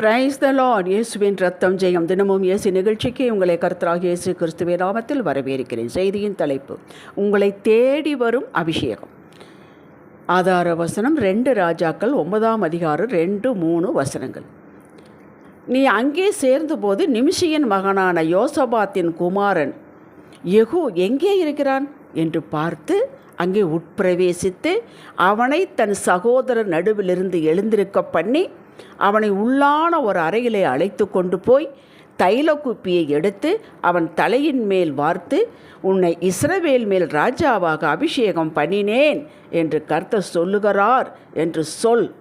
Praise the Lord இயேசுவின் ரத்தம் ஜெயம் தினமும் இயேசு நிகழ்ச்சிக்கு உங்களை கர்த்தராக இயேசு கிறிஸ்துவ நாமத்தில் வரவேற்கிறேன். செய்தியின் தலைப்பு உங்களை தேடி வரும் அபிஷேகம். ஆதார வசனம் ரெண்டு ராஜாக்கள் ஒன்பதாம் அதிகாரம் ரெண்டு மூணு வசனங்கள். நீ அங்கே சேர்ந்தபோது நிமிஷியின் மகனான யோசபாத்தின் குமாரன் எகு எங்கே இருக்கிறான்? என்று பார்த்து அங்கே உட்பிரவேசித்து அவனை தன் சகோதரர் நடுவிலிருந்து எழுந்திருக்க பண்ணி அவனை உள்ளான ஒரு அறையிலே அழைத்து கொண்டு போய் தைல குப்பியை எடுத்து அவன் தலையின் மேல் வார்த்து உன்னை இஸ்ரவேல் மேல் ராஜாவாக அபிஷேகம் பண்ணினேன் என்று கர்த்தர் சொல்லுகிறார் என்று சொல்.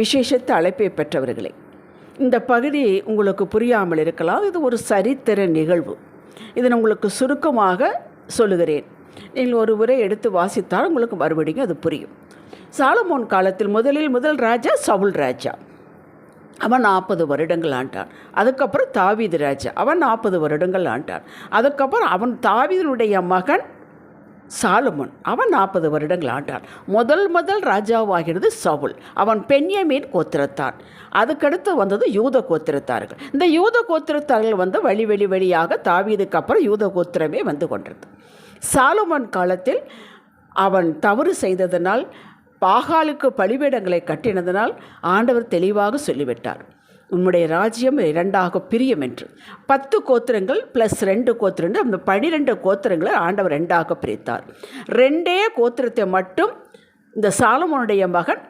விசேஷத்து அழைப்பை பெற்றவர்களே இந்த பகுதி உங்களுக்கு புரியாமல் இருக்கலாம். இது ஒரு சரித்திர நிகழ்வு. இதை உங்களுக்கு சுருக்கமாக சொல்லுகிறேன். நீங்கள் ஒரு உரை எடுத்து வாசித்தால் உங்களுக்கு மறுபடியும் அது புரியும். சாலமோன் காலத்தில் முதலில் முதல் ராஜா சவுல் ராஜா. அவன் நாற்பது வருடங்கள் ஆண்டான். அதுக்கப்புறம் தாவீது ராஜா. அவன் நாற்பது வருடங்கள் ஆண்டான். அதுக்கப்புறம் அவன் தாவீதனுடைய மகன் சாலமோன். அவன் நாற்பது வருடங்கள் ஆண்டான். முதல் முதல் ராஜாவாகிறது சவுல். அவன் பெண்யமீன் கோத்திரத்தான். அதுக்கடுத்து வந்தது யூத கோத்திரத்தார்கள். இந்த யூத கோத்திரத்தார்கள் வந்து வழி வழி வழியாக தாவீதுக்கு அப்புறம் யூத கோத்திரமே வந்து கொண்டது. சாலமோன் காலத்தில் அவன் தவறு செய்ததனால் பாகாலுக்கு பலிபீடங்களை கட்டினதனால் ஆண்டவர் தெளிவாக சொல்லிவிட்டார். உம்முடைய ராஜ்யம் இரண்டாக பிரியும் என்று. பத்து கோத்திரங்கள் ப்ளஸ் ரெண்டு கோத்திரண்டு அந்த பனிரெண்டு கோத்திரங்களை ஆண்டவர் ரெண்டாக பிரித்தார். ரெண்டே கோத்திரத்தை மட்டும் இந்த சாலமோனுடைய மகன்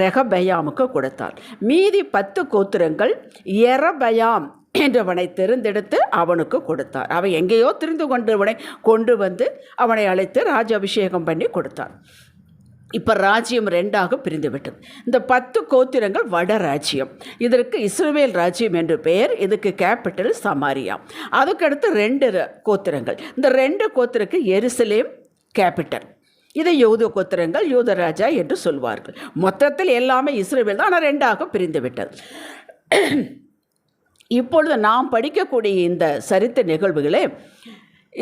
ரெகபயாமுக்கு கொடுத்தார். மீதி பத்து கோத்திரங்கள் எரபயாம் என்றவனை தெரிந்தெடுத்து அவனுக்கு கொடுத்தார். அவன் எங்கேயோ தெரிந்து கொண்டவனை கொண்டு வந்து அவனை அழைத்து ராஜ அபிஷேகம் பண்ணி கொடுத்தார். இப்போ ராஜ்யம் ரெண்டாக பிரிந்துவிட்டது. இந்த பத்து கோத்திரங்கள் வட ராஜ்யம். இதற்கு இஸ்ரேல் ராஜ்யம் என்று பெயர் இதுக்கு கேபிட்டல் சமாரியா. அதுக்கடுத்து ரெண்டு கோத்திரங்கள். இந்த ரெண்டு கோத்திரக்கு எருசலேம் கேபிட்டல் இதை யூத கோத்திரங்கள் யூதராஜா என்று சொல்வார்கள். மொத்தத்தில் எல்லாமே இஸ்ரேல் தான் ஆனால் ரெண்டாக பிரிந்து விட்டது இப்பொழுது நாம் படிக்கக்கூடிய இந்த சரித்த நிகழ்வுகளே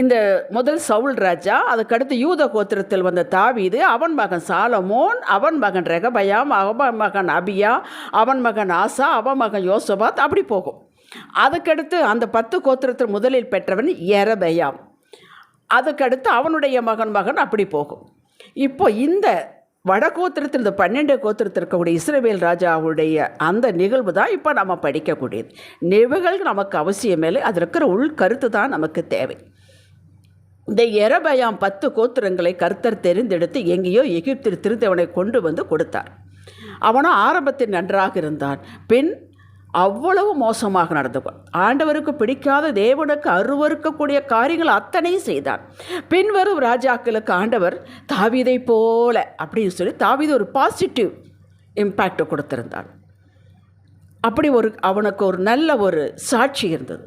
இந்த முதல் சவுல் ராஜா அதுக்கடுத்து யூத கோத்திரத்தில் வந்த தாவீது அவன் மகன் சாலமோன் அவன் மகன் ரெகபயாம் அவன் மகன் அபியா அவன் மகன் ஆசா அவன் மகன் யோசபாத் அப்படி போகும். அதுக்கடுத்து அந்த பத்து கோத்திரத்தில் முதலில் பெற்றவன் எரபயாம். அதுக்கடுத்து அவனுடைய மகன் மகன் அப்படி போகும். இப்போ இந்த வட கோத்திரத்தில் இந்த பன்னெண்டு கோத்திரத்தில் இருக்கக்கூடிய இஸ்ரவேல் ராஜாவுடைய அந்த நிகழ்வு தான் இப்போ நம்ம படிக்கக்கூடியது. நிகழ்வுகள் நமக்கு அவசியம் இல்லை. அதில் இருக்கிற உள் கருத்து தான் நமக்கு தேவை. இந்த எரபயாம் பத்து கோத்திரங்களை கர்த்தர் தெரிந்தெடுத்து எங்கேயோ எகிப்தில் திருந்தவனை கொண்டு வந்து கொடுத்தார். அவனும் ஆரம்பத்தில் நன்றாக இருந்தான். பின் அவ்வளவு மோசமாக நடந்து ஆண்டவருக்கு பிடிக்காத தேவனுக்கு அருவருக்கக்கூடிய காரியங்கள் அத்தனையும் செய்தான். பின்வரும் ராஜாக்களுக்கு ஆண்டவர் தாவிதை போல அப்படின்னு சொல்லி தாவிதை ஒரு பாசிட்டிவ் இம்பேக்ட் கொடுத்திருந்தான் அப்படி ஒரு அவனுக்கு ஒரு நல்ல ஒரு சாட்சி இருந்தது.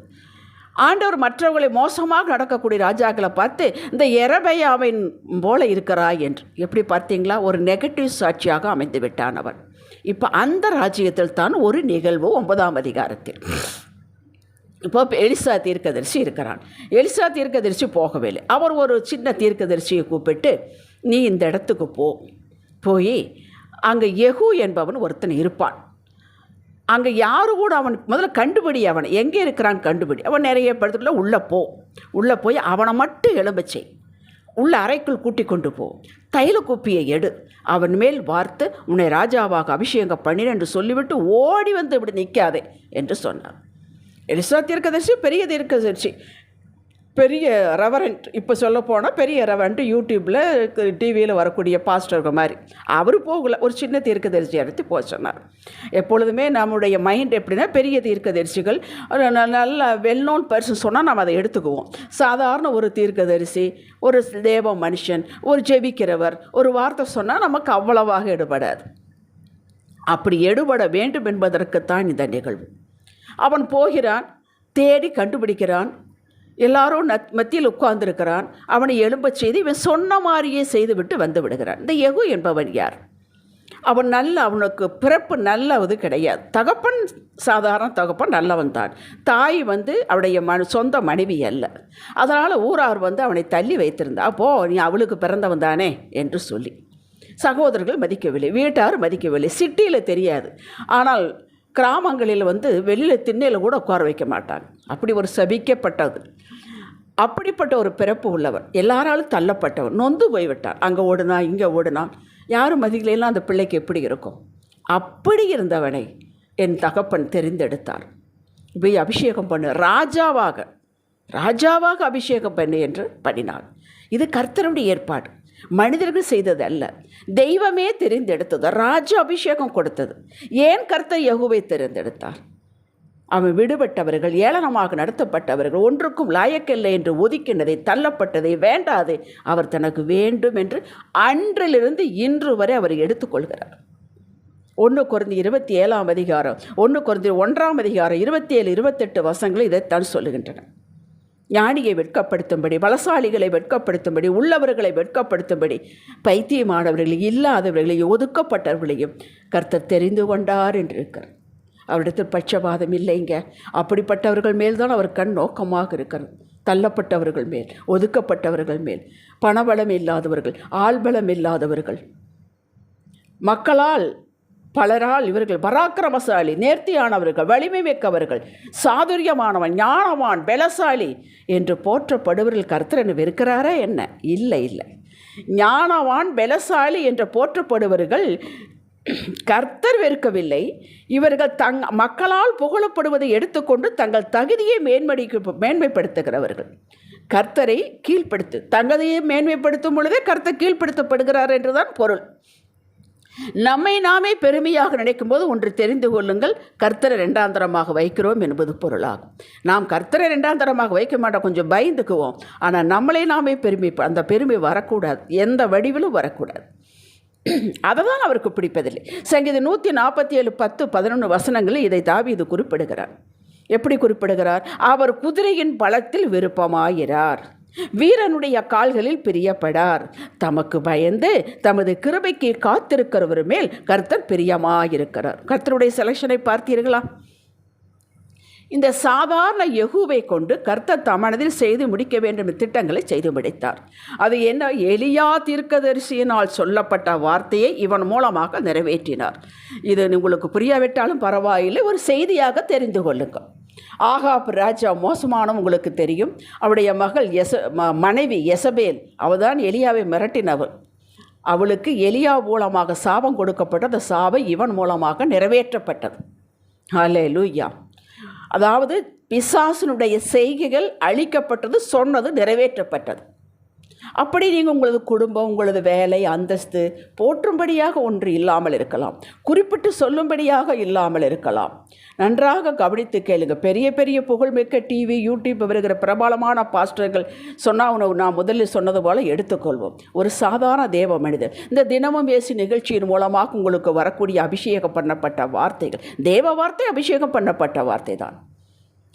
ஆண்டவர் மற்றவர்களை மோசமாக நடக்கக்கூடிய ராஜாக்களை பார்த்து இந்த எரபையாவின் போல இருக்கிறாய் என்று. எப்படி பார்த்தீங்களா? ஒரு நெகட்டிவ் சாட்சியாக அமைந்து விட்டான் அவன். இப்போ அந்த ராஜ்யத்தில் தான் ஒரு நிகழ்வு ஒன்பதாம் அதிகாரத்தில். இப்போ எலிசா தீர்க்கதரிசி இருக்கிறான். எலிசா தீர்க்கதரிசி போகவில்லை. அவர் ஒரு சின்ன தீர்க்கதரிசியை கூப்பிட்டு நீ இந்த இடத்துக்கு போ. போய் அங்கே யெகூ என்பவன் ஒருத்தன் இருப்பான். அங்கே யாரு கூட அவன் முதல்ல கண்டுபிடி அவனை. எங்கே இருக்கிறான் கண்டுபிடி. அவன் நிறைய படத்துல உள்ளே போ. உள்ளே போய் அவனை மட்டும் எலும்பச்சை உள்ள அறைக்குள் கூட்டி கொண்டு போ. தைல குப்பியை எடு. அவன் மேல் வார்த்து உன்னை ராஜாவாக அபிஷேகம் பண்ணின என்று சொல்லிவிட்டு ஓடி வந்து இப்படி நிற்காதே என்று சொன்னார் எலிசா தீர்க்கதரிசி பெரிய தீர்க்கதரிசி. பெரிய ரெவரண்ட் இப்போ சொல்ல போனால் பெரிய ரெவரண்ட் யூடியூப்பில் டிவியில் வரக்கூடிய பாஸ்டர்கள் மாதிரி. அவர் போகல ஒரு சின்ன தீர்க்கதரிசி எடுத்து போக சொன்னார். எப்பொழுதுமே நம்முடைய மைண்ட் எப்படின்னா பெரிய தீர்க்கதரிசிகள் ஒரு நல்ல வெல் நோன் பர்சன் சொன்னால் நம்ம அதை எடுத்துக்குவோம். சாதாரண ஒரு தீர்க்கதரிசி ஒரு தேவ மனுஷன் ஒரு ஜெபிக்கிறவர் ஒரு வார்த்தை சொன்னால் நமக்கு அவ்வளவாக எடுபடாது. அப்படி எடுபட வேண்டும் என்பதற்குத்தான் இந்த நிகழ்வு. அவன் போகிறான் தேடி கண்டுபிடிக்கிறான் எல்லாரும் நத் மத்தியில் உட்கார்ந்திருக்கிறான். அவனை எழும்பச் செய்து இவன் சொன்ன மாதிரியே செய்துவிட்டு வந்து விடுகிறான். இந்த யகு என்பவன் யார்? அவன் நல்ல அவனுக்கு பிறப்பு நல்லது கிடையாது. தகப்பன் சாதாரண தகப்பன் நல்லவன் தான். தாய் வந்து அவனுடைய மன சொந்த மனைவி அல்ல. அதனால் ஊரார் வந்து அவனை தள்ளி வைத்திருந்தா அப்போ நீ அவளுக்கு பிறந்தவன் தானே? என்று சொல்லி. சகோதரர்கள் மதிக்கவில்லை. வீட்டார் மதிக்கவில்லை. சிட்டியில் தெரியாது. ஆனால் கிராமங்களில் வந்து வெளியில் திண்ணையில் கூட உட்கார வைக்க மாட்டாங்க. அப்படி ஒரு சபிக்கப்பட்டது. அப்படிப்பட்ட ஒரு பிறப்பு உள்ளவர். எல்லாராலும் தள்ளப்பட்டவர். நொந்து போய்விட்டார். அங்கே ஓடுனா இங்கே ஓடுனா யாரும் மதிக்கலாம் அந்த பிள்ளைக்கு எப்படி இருக்கும்? அப்படி இருந்தவனை என் தகப்பன் தெரிந்தெடுத்தார். போய் அபிஷேகம் பண்ணு. ராஜாவாக ராஜாவாக அபிஷேகம் பண்ணு என்று பண்ணினார். இது கர்த்தருடைய ஏற்பாடு. மனிதர்கள் செய்தது அல்ல. தெய்வமே தெரிந்தெடுத்தது. ராஜ அபிஷேகம் கொடுத்தது. ஏன் கர்த்தர் யகுவை தெரிந்தெடுத்தார்? அவன் விடுபட்டவர்கள் ஏளனமாக நடத்தப்பட்டவர்கள் ஒன்றுக்கும் லாயக்கில்லை என்று ஒதுக்கினதை தள்ளப்பட்டதை வேண்டாதே அவர் தனக்கு வேண்டும் என்று அன்றிலிருந்து இன்று வரை அவர் எடுத்துக்கொள்கிறார் ஒன்று குறைந்தி இருபத்தி ஏழாம் அதிகாரம் ஒன்று குறைந்தி ஒன்றாம் அதிகாரம் இருபத்தி ஏழு இருபத்தெட்டு வசங்கள் இதைத்தான் சொல்லுகின்றன. ஞானியை வெட்கப்படுத்தும்படி பலசாலிகளை வெட்கப்படுத்தும்படி உள்ளவர்களை வெட்கப்படுத்தும்படி பைத்தியமானவர்களையும் இல்லாதவர்களையும் ஒதுக்கப்பட்டவர்களையும் கர்த்தர் தெரிந்து கொண்டார் என்று இருக்கிறார் அவரிடத்தில் பட்சபாதம் இல்லைங்க. அப்படிப்பட்டவர்கள் மேல்தான் அவர் கண் நோக்கமாக இருக்கிறது. தள்ளப்பட்டவர்கள் மேல் ஒதுக்கப்பட்டவர்கள் மேல் பணபலம் இல்லாதவர்கள் ஆள்பலம் இல்லாதவர்கள். மக்களால் பலரால் இவர்கள் பராக்கிரமசாலி நேர்த்தியானவர்கள் வலிமை மிக்கவர்கள் சாதுரியமானவன் ஞானவான் பலசாலி என்று போற்றப்படுவர்கள் கர்த்தரன் வெறுக்கிறாரா என்ன? இல்லை இல்லை. ஞானவான் பலசாலி என்று போற்றப்படுவர்கள் கர்த்தர் வெறுக்கவில்லை. இவர்கள் தங் மக்களால் புகழப்படுவதை எடுத்துக்கொண்டு தங்கள் தகுதியை மேன்மடிக்கு மேன்மைப்படுத்துகிறவர்கள். கர்த்தரை கீழ்ப்படுத்து தகுதியை மேன்மைப்படுத்தும் பொழுதே கர்த்தர் கீழ்ப்படுத்தப்படுகிறார் என்றுதான் பொருள். நம்மை நாமே பெருமையாக நினைக்கும் போது ஒன்று தெரிந்து கொள்ளுங்கள் கர்த்தரை ரெண்டாந்தரமாக வைக்கிறோம் என்பது பொருளாகும். நாம் கர்த்தரை ரெண்டாந்தரமாக வைக்க மாட்டோம் கொஞ்சம் பயந்துக்குவோம். ஆனால் நம்மளே நாமே பெருமை அந்த பெருமை வரக்கூடாது. எந்த வடிவிலும் வரக்கூடாது. அதை தான் அவருக்கு பிடிப்பதில்லை. சங்கீதம் நூற்றி நாற்பத்தி ஏழு பத்து பதினொன்று வசனங்களில் இதை தாவி இது குறிப்பிடுகிறார். எப்படி குறிப்பிடுகிறார்? அவர் குதிரையின் பலத்தில் விருப்பமாகிறார் வீரனுடைய கால்களில் பிரியப்படார். தமக்கு பயந்து தமது கிருபைக்கு காத்திருக்கிறவர் மேல் கர்த்தர் பிரியமாயிருக்கிறார். கர்த்தருடைய செலெக்ஷனை பார்த்தீர்களா? இந்த சாதாரண யகுவை கொண்டு கர்த்தர் தமனதில் செய்து முடிக்க வேண்டும் திட்டங்களை செய்து முடித்தார். அது என்ன? எலியா தீர்க்கதரிசியினால் சொல்லப்பட்ட வார்த்தையை இவன் மூலமாக நிறைவேற்றினார். இது உங்களுக்கு புரியாவிட்டாலும் பரவாயில்லை ஒரு செய்தியாக தெரிந்து கொள்ளுங்கள் ஆகாப் ராஜா மோசமானம் உங்களுக்கு தெரியும். அவருடைய மகள் எச ம மனைவி எசபேல் அவள்தான் எலியாவை மிரட்டினவள். அவளுக்கு எலியா மூலமாக சாபம் கொடுக்கப்பட்ட அந்த சாபம் இவன் மூலமாக நிறைவேற்றப்பட்டது. ஹலே லூயா அதாவது பிசாசனுடைய செய்கைகள் அழிக்கப்பட்டது சொன்னது நிறைவேற்றப்பட்டது. அப்படி நீங்கள் உங்களது குடும்பம் உங்களது வேலை அந்தஸ்து போற்றும்படியாக ஒன்று இல்லாமல் இருக்கலாம். குறிப்பிட்டு சொல்லும்படியாக இல்லாமல் இருக்கலாம். நன்றாக கவனித்து கேளுங்க. பெரிய பெரிய புகழ்மிக்க டிவி யூடியூப் வருகிற பிரபலமான பாஸ்டர்கள் சொன்னால் நான் முதலில் சொன்னது போல் எடுத்துக்கொள்வோம். ஒரு சாதாரண தேவ மனிதர். இந்த தினமும் பேசி நிகழ்ச்சியின் மூலமாக உங்களுக்கு வரக்கூடிய அபிஷேகம் பண்ணப்பட்ட வார்த்தைகள். தேவ வார்த்தை அபிஷேகம் பண்ணப்பட்ட வார்த்தை தான்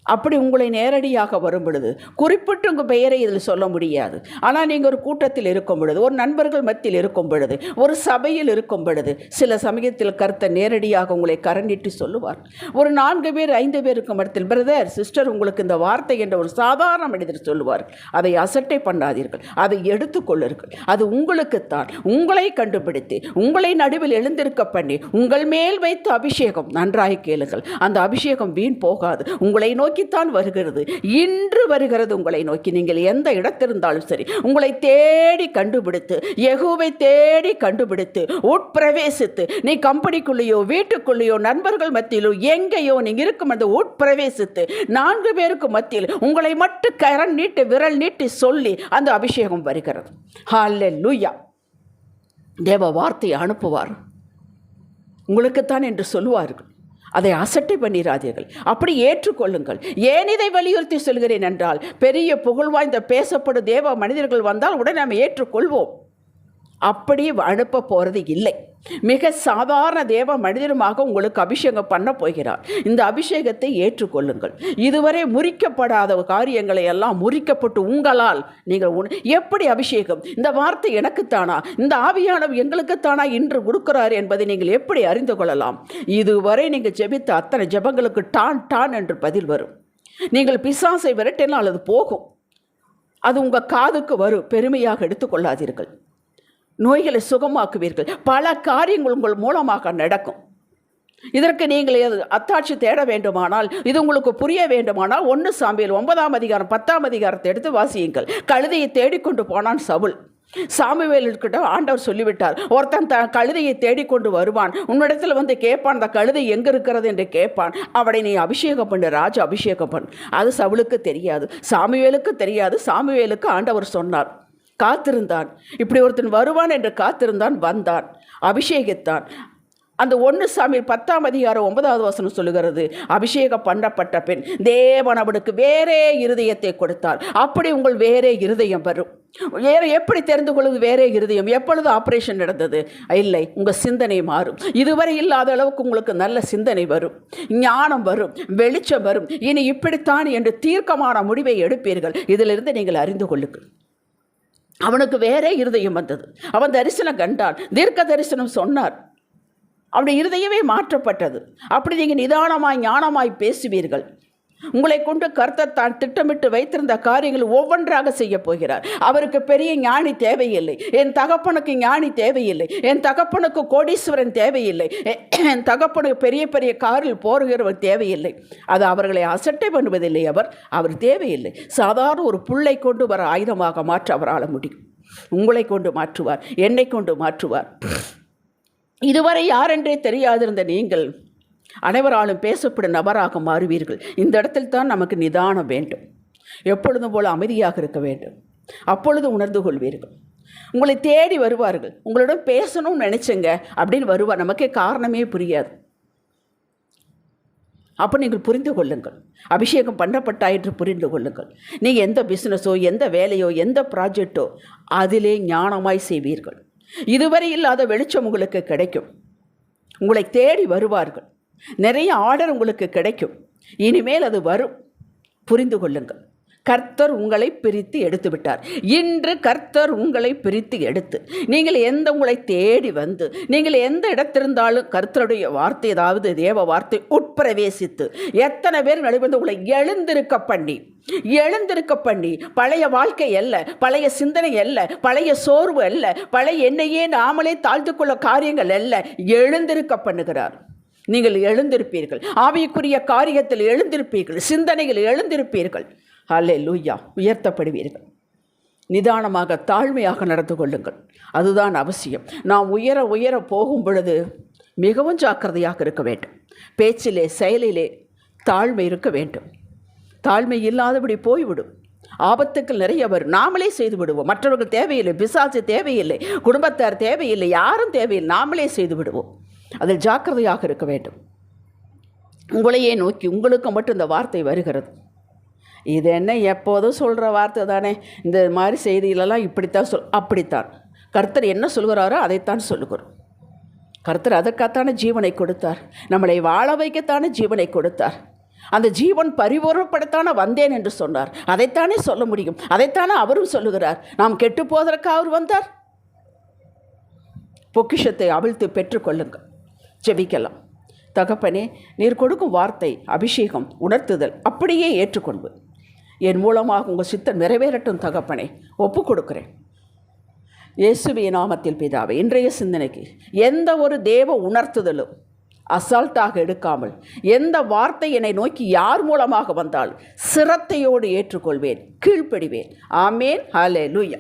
அப்படி உங்களை நேரடியாக வரும் பொழுது குறிப்பிட்டு உங்கள் பெயரை இதில் சொல்ல முடியாது. ஆனால் நீங்கள் ஒரு கூட்டத்தில் இருக்கும் பொழுது ஒரு நண்பர்கள் மத்தியில் இருக்கும் பொழுது ஒரு சபையில் இருக்கும் பொழுது சில சமயத்தில் கருத்தை நேரடியாக உங்களை கரண்டிட்டு சொல்லுவார். ஒரு நான்கு பேர் ஐந்து பேர் இருக்கும் இடத்தில் பிரதர் சிஸ்டர் உங்களுக்கு இந்த வார்த்தை என்ற ஒரு சாதாரண மனிதர் சொல்லுவார். அதை அசட்டை பண்ணாதீர்கள். அதை எடுத்துக்கொள்ளுங்கள் அது உங்களுக்குத்தான். உங்களை கண்டுபிடித்து உங்களை நடுவில் எழுந்திருக்க பண்ணி உங்கள் மேல் வைத்து அபிஷேகம். நன்றாக கேளுங்கள். அந்த அபிஷேகம் வீண் போகாது. உங்களை நோக்கி நோக்கித்தான் வருகிறது. இன்று வருகிறது உங்களை நோக்கி. நீங்கள் எந்த இடத்திருந்தாலும் சரி உங்களை தேடி கண்டுபிடித்து எகுவை தேடி கண்டுபிடித்து உட்பிரவேசித்து நீ கம்பெனிக்குள்ளேயோ வீட்டுக்குள்ளேயோ நண்பர்கள் மத்தியிலோ எங்கேயோ நீங்கள் இருக்கும் அந்த உட்பிரவேசித்து நான்கு பேருக்கு மத்தியில் உங்களை மட்டும் கரண் நீட்டு விரல் நீட்டி சொல்லி அந்த அபிஷேகம் வருகிறது. ஹாலே லூயா தேவ வார்த்தையை அனுப்புவார். உங்களுக்குத்தான் என்று சொல்லுவார்கள். அதை அசட்டை பண்ணிடாதீர்கள் அப்படி ஏற்றுக்கொள்ளுங்கள். ஏன் இதை வலியுறுத்தி சொல்கிறேன் என்றால் பெரிய புகழ் வாய்ந்த பேசப்படும் தேவ மனிதர்கள் வந்தால் உடனே நாம் ஏற்றுக்கொள்வோம். அப்படி அனுப்ப போகிறது இல்லை. மிக சாதாரண தேவ மனிதனுமாக உங்களுக்கு அபிஷேகம் பண்ண போகிறார். இந்த அபிஷேகத்தை ஏற்றுக்கொள்ளுங்கள். இதுவரை முறிக்கப்படாத காரியங்களை எல்லாம் முறிக்கப்பட்டு உங்களால் நீங்கள் உண எப்படி அபிஷேகம்? இந்த வார்த்தை எனக்குத்தானா? இந்த ஆவியானவர் எங்களுக்குத்தானா இன்று கொடுக்கிறார் என்பதை நீங்கள் எப்படி அறிந்து கொள்ளலாம்? இதுவரை நீங்கள் ஜெபித்த அத்தனை ஜெபங்களுக்கு டான் டான் என்று பதில் வரும். நீங்கள் பிசாசை விரட்டினால் அது போகும். அது உங்கள் காதுக்கு வரும். பெருமையாக எடுத்துக்கொள்ளாதீர்கள். நோய்களை சுகமாக்குவீர்கள். பல காரியங்கள் உங்கள் மூலமாக நடக்கும். இதற்கு நீங்கள் அத்தாட்சி தேட வேண்டுமானால் இது உங்களுக்கு புரிய வேண்டுமானால் ஒன்று சாமியில் ஒன்பதாம் அதிகாரம் பத்தாம் அதிகாரத்தை எடுத்து வாசியுங்கள். கழுதையை தேடிக்கொண்டு போனான் சவுல். சாமுவேலுக்கிட்ட ஆண்டவர் சொல்லிவிட்டார் ஒருத்தன் த கழுதையை தேடிக்கொண்டு வருவான். உன்னிடத்தில் வந்து கேட்பான் அந்த கழுதை எங்கே இருக்கிறது என்று கேட்பான். அவனை நீ அபிஷேகம் பண்ணு ராஜ அபிஷேகம் பண்ணு. அது சவுளுக்கு தெரியாது சாமுவேலுக்கு தெரியாது. சாமுவேலுக்கு ஆண்டவர் சொன்னார். காத்திருந்தான். இப்படி ஒருத்தன் வருவான் என்று காத்திருந்தான் வந்தான் அபிஷேகித்தான். அந்த ஒன்று சாமி பத்தாம் அதிகாரம் ஒன்பதாவது வசனம் சொல்லுகிறது அபிஷேகம் பண்ணப்பட்ட பெண் தேவன் அவனுக்கு வேறே இருதயத்தை கொடுத்தார். அப்படி உங்கள் வேறே இருதயம் வரும். வேற எப்படி தெரிந்து கொள்வது வேறே இருதயம்? எப்பொழுது ஆப்ரேஷன் நடந்தது? இல்லை உங்கள் சிந்தனை மாறும். இதுவரை இல்லாத அளவுக்கு உங்களுக்கு நல்ல சிந்தனை வரும். ஞானம் வரும். வெளிச்சம் வரும். இனி இப்படித்தான் என்று தீர்க்கமான முடிவை எடுப்பீர்கள். இதிலிருந்து நீங்கள் அறிந்து கொள்ளுங்கள். அவனுக்கு வேறே இருதயம் வந்தது. அவன் தரிசனம் கண்டான். தீர்க்க தரிசனம் சொன்னார். அவனுடைய இருதயமே மாற்றப்பட்டது. அப்படி நீங்கள் நிதானமாய் ஞானமாய் பேசுவீர்கள். உங்களை கொண்டு கர்த்தர் தான் திட்டமிட்டு வைத்திருந்த காரியங்கள் ஒவ்வொன்றாக செய்ய போகிறார். அவருக்கு பெரிய ஞானி தேவையில்லை. என் தகப்பனுக்கு ஞானி தேவையில்லை. என் தகப்பனுக்கு கோடீஸ்வரன் தேவையில்லை. என் தகப்பனுக்கு பெரிய பெரிய காரில் போகிறவர் தேவையில்லை. அது அவர்களை அசட்டை பண்ணுவதில்லை அவர். அவர் தேவையில்லை. சாதாரண ஒரு புள்ளை கொண்டு வர ஆயுதமாக மாற்ற அவரால் முடியும். உங்களை கொண்டு மாற்றுவார். என்னை கொண்டு மாற்றுவார். இதுவரை யாரென்றே தெரியாதிருந்த நீங்கள் அனைவராலும் பேசப்படும் நபராக மாறுவீர்கள். இந்த இடத்தில் தான் நமக்கு நிதானம் வேண்டும். எப்பொழுதும் போல அமைதியாக இருக்க வேண்டும். அப்பொழுது உணர்ந்து கொள்வீர்கள். உங்களை தேடி வருவார்கள். உங்களிடம் பேசணும்னு நினச்சங்க. அப்படின்னு வருவார். நமக்கே காரணமே புரியாது. அப்போ நீங்கள் புரிந்து கொள்ளுங்கள். அபிஷேகம் பண்ணப்பட்டாயிற்று புரிந்து கொள்ளுங்கள். நீங்கள் எந்த பிஸ்னஸோ எந்த வேலையோ எந்த ப்ராஜெக்டோ அதிலே ஞானமாய் செய்வீர்கள். இதுவரை இல்லாத வெளிச்சம் உங்களுக்கு கிடைக்கும். உங்களை தேடி வருவார்கள். நிறைய ஆர்டர் உங்களுக்கு கிடைக்கும். இனிமேல் அது வரும். புரிந்து கொள்ளுங்கள். கர்த்தர் உங்களை பிரித்து எடுத்து விட்டார் இன்று கர்த்தர் உங்களை பிரித்து எடுத்து நீங்கள் எந்த உங்களை தேடி வந்து நீங்கள் எந்த இடத்திருந்தாலும் கர்த்தருடைய வார்த்தை ஏதாவது தேவ வார்த்தை உட்பிரவேசித்து எத்தனை பேர் நடுவந்து உங்களை எழுந்திருக்க பண்ணி எழுந்திருக்க பண்ணி பழைய வாழ்க்கை அல்ல பழைய சிந்தனை அல்ல பழைய சோர்வு அல்ல பழைய என்னையே நாமளே தாழ்த்து கொள்ள காரியங்கள் அல்ல எழுந்திருக்க பண்ணுகிறார். நீங்கள் எழுந்திருப்பீர்கள். ஆவிக்குரிய காரியத்தில் எழுந்திருப்பீர்கள். சிந்தனையில் எழுந்திருப்பீர்கள். அல்லே லூயா உயர்த்தப்படுவீர்கள். நிதானமாக தாழ்மையாக நடந்து கொள்ளுங்கள். அதுதான் அவசியம். நாம் உயர உயர போகும் பொழுது மிகவும் ஜாக்கிரதையாக இருக்க வேண்டும். பேச்சிலே செயலிலே தாழ்மை இருக்க வேண்டும். தாழ்மை இல்லாதபடி போய்விடும். ஆபத்துக்கள் நிறைய வரும். நாமளே செய்து விடுவோம். மற்றவர்கள் தேவையில்லை. பிசாசு தேவையில்லை. குடும்பத்தார் தேவையில்லை. யாரும் தேவையில்லை. நாமளே செய்து விடுவோம். அதில் ஜாக்கிரதையாக இருக்க வேண்டும். உங்களையே நோக்கி உங்களுக்கு மட்டும் இந்த வார்த்தை வருகிறது. இது என்ன எப்போதும் சொல்கிற வார்த்தை தானே? இந்த மாதிரி செய்திகளெல்லாம் இப்படித்தான் சொல் அப்படித்தான். கர்த்தர் என்ன சொல்கிறாரோ அதைத்தான் சொல்லுகிறோம் கர்த்தர் அதற்காகத்தான ஜீவனை கொடுத்தார். நம்மளை வாழ வைக்கத்தான ஜீவனை கொடுத்தார். அந்த ஜீவன் பரிபூர்ணப்படத்தான வந்தேன் என்று சொன்னார். அதைத்தானே சொல்ல முடியும். அதைத்தானே அவரும் சொல்லுகிறார். நாம் கெட்டு போவதற்காக அவர் வந்தார். பொக்கிஷத்தை அவிழ்த்து பெற்றுக்கொள்ளுங்கள் ஜெபிக்கலாம். தகப்பனே நீர் கொடுக்கும் வார்த்தை அபிஷேகம் உணர்த்துதல் அப்படியே ஏற்றுக்கொண்டு என் மூலமாக உங்கள் சித்தம் நிறைவேறட்டும் தகப்பனே ஒப்பு கொடுக்குறேன். இயேசுவிய நாமத்தில் பிதாவை இன்றைய சிந்தனைக்கு எந்த ஒரு தேவ உணர்த்துதலும் அசால்ட்டாக எடுக்காமல் எந்த வார்த்தை என்னை நோக்கி யார் மூலமாக வந்தால் சிரத்தையோடு ஏற்றுக்கொள்வேன் கீழ்ப்படிவேன். ஆமேன் ஹலே லூயா